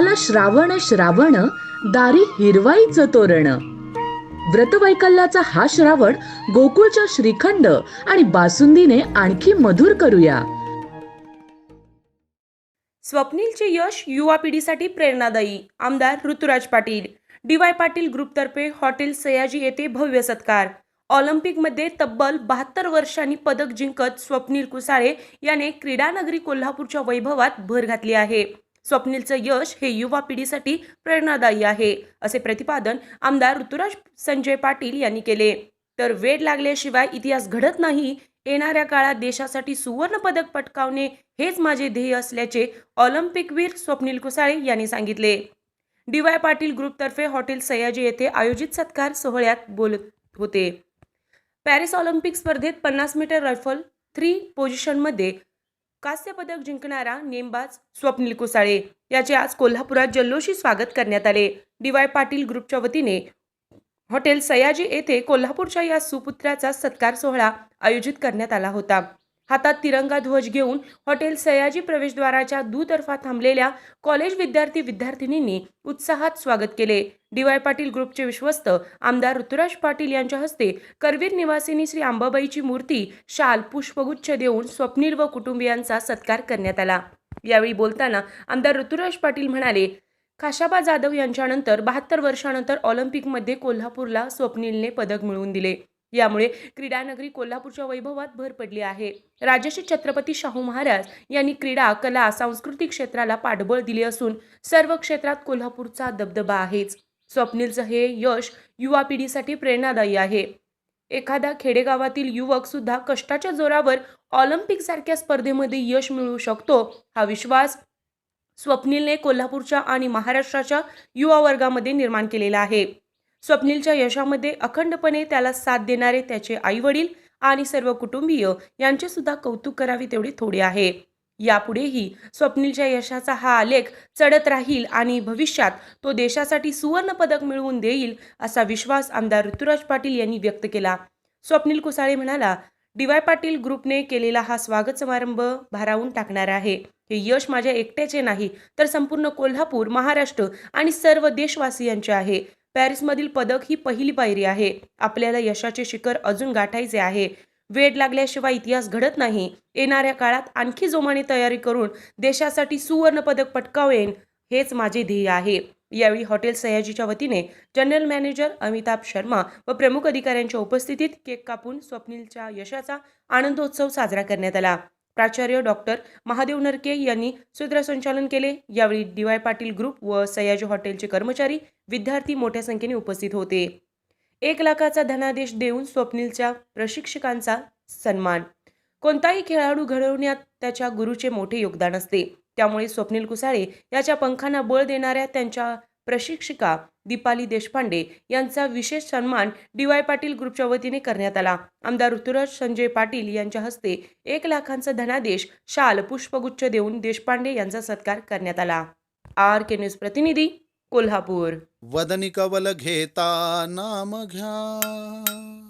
आला श्रावण श्रावण दारी हिरवाईचं तोरण. व्रतवैकल्याचा हा श्रावण गोकुळच्या श्रीखंड आणि बासुंदीने आणखी मधुर करूया. स्वप्नीलचे यश युवा पिढीसाठी प्रेरणादायी आमदार ऋतुराज पाटील. डी वाय पाटील ग्रुपतर्फे हॉटेल सयाजी येथे भव्य सत्कार. ऑलिम्पिकमध्ये तब्बल बहात्तर वर्षांनी पदक जिंकत स्वप्नील कुसाळे याने क्रीडानगरी कोल्हापूरच्या वैभवात भर घातली आहे. स्वप्नीलचं यश हे युवा पिढीसाठी प्रेरणादायी आहे असे प्रतिपादन आमदार ऋतुराज संजय पाटील यांनी केले. तर वेळ लागल्याशिवाय इतिहास घडत नाही येणाऱ्या काळात देशासाठी सुवर्ण पदक पटकावणे हेच माझे ध्येय असल्याचे ऑलिम्पिकवीर स्वप्नील कुसाळे यांनी सांगितले. डी वाय पाटील ग्रुपतर्फे हॉटेल सयाजी येथे आयोजित सत्कार सोहळ्यात बोलत होते. पॅरिस ऑलिम्पिक स्पर्धेत पन्नास मीटर रायफल थ्री पोझिशनमध्ये कांस्य पदक जिंकणारा नेमबाज स्वप्नील कुसाळे. याचे आज कोल्हापुरात जल्लोषी स्वागत करण्यात आले. डी वाय पाटील ग्रुपच्या वतीने हॉटेल सयाजी येथे कोल्हापूरच्या या सुपुत्राचा सत्कार सोहळा आयोजित करण्यात आला होता. हातात तिरंगा ध्वज घेऊन हॉटेल सयाजी प्रवेशद्वाराच्या दुतर्फा थांबलेल्या कॉलेज विद्यार्थी विद्यार्थिनींनी उत्साहात स्वागत केले. डी वाय पाटील ग्रुपचे विश्वस्त आमदार ऋतुराज पाटील यांच्या हस्ते करवीर निवासिनी श्री अंबाबाईची मूर्ती शाल पुष्पगुच्छ देऊन स्वप्नील व कुटुंबियांचा सत्कार करण्यात आला. यावेळी बोलताना आमदार ऋतुराज पाटील म्हणाले खाशाबा जाधव यांच्यानंतर बहात्तर वर्षानंतर ऑलिम्पिकमध्ये कोल्हापूरला स्वप्नीलने पदक मिळवून दिले. यामुळे क्रीडानगरी कोल्हापूरच्या वैभवात भर पडली आहे. राजश्री छत्रपती शाहू महाराज यांनी क्रीडा कला सांस्कृतिक क्षेत्राला पाठबळ दिले असून सर्व क्षेत्रात कोल्हापूरचा दबदबा आहेच. स्वप्नीलचं हे यश युवा पिढीसाठी प्रेरणादायी आहे. एखादा खेडेगावातील युवक सुद्धा कष्टाच्या जोरावर ऑलिम्पिक सारख्या स्पर्धेमध्ये यश मिळवू शकतो हा विश्वास स्वप्नीलने कोल्हापूरच्या आणि महाराष्ट्राच्या युवा वर्गामध्ये निर्माण केलेला आहे. स्वप्नीलच्या यशामध्ये अखंडपणे त्याला साथ देणारे त्याचे आईवडील आणि सर्व कुटुंबीय यांचे सुद्धा कौतुक करावे तेवढे थोडे आहे. यापुढेही स्वप्नीलच्या यशाचा हा आलेख चढत राहील आणि भविष्यात तो देशासाठी सुवर्ण पदक मिळवून देईल असा विश्वास आमदार ऋतुराज पाटील यांनी व्यक्त केला. स्वप्नील कुसाळे म्हणाला डी वाय पाटील ग्रुपने केलेला हा स्वागत समारंभ भारावून टाकणार आहे. हे यश माझ्या एकट्याचे नाही तर संपूर्ण कोल्हापूर महाराष्ट्र आणि सर्व देशवासियांचे आहे. पॅरिसमधील पदक ही पहिली पायरी आहे. आपल्याला यशाचे शिखर अजून गाठायचे आहे. वेड लागल्याशिवाय इतिहास घडत नाही. येणाऱ्या काळात आणखी जोमाने तयारी करून देशासाठी सुवर्ण पदक पटकावेन हेच माझे ध्येय आहे. यावेळी हॉटेल सयाजीच्या वतीने जनरल मॅनेजर अमिताभ शर्मा व प्रमुख अधिकाऱ्यांच्या उपस्थितीत केक कापून स्वप्नीलच्या यशाचा आनंदोत्सव साजरा करण्यात आला. प्राचार्य डॉक्टर महादेव नरके यांनी सूत्रसंचालन केले. यावेळी डी वाय पाटील ग्रुप व सयाजी हॉटेलचे कर्मचारी विद्यार्थी मोठ्या संख्येने उपस्थित होते. एक लाखाचा धनादेश देऊन स्वप्नीलच्या प्रशिक्षकांचा सन्मान. कोणताही खेळाडू घडवण्यात त्याच्या गुरुचे मोठे योगदान असते. त्यामुळे स्वप्नील कुसाळे याच्या पंखांना बळ देणाऱ्या त्यांच्या प्रशिक्षिका दीपाली देशपांडे यांचा विशेष सन्मान डी वाय पाटील ग्रुपच्या वतीने करण्यात आला. आमदार ऋतुराज संजय पाटील यांच्या हस्ते एक लाखांचा धनादेश शाल पुष्पगुच्छ देऊन देशपांडे यांचा सत्कार करण्यात आला. आर के न्यूज प्रतिनिधी कोल्हापूर. वदनी कवल घेता नाम घ्या.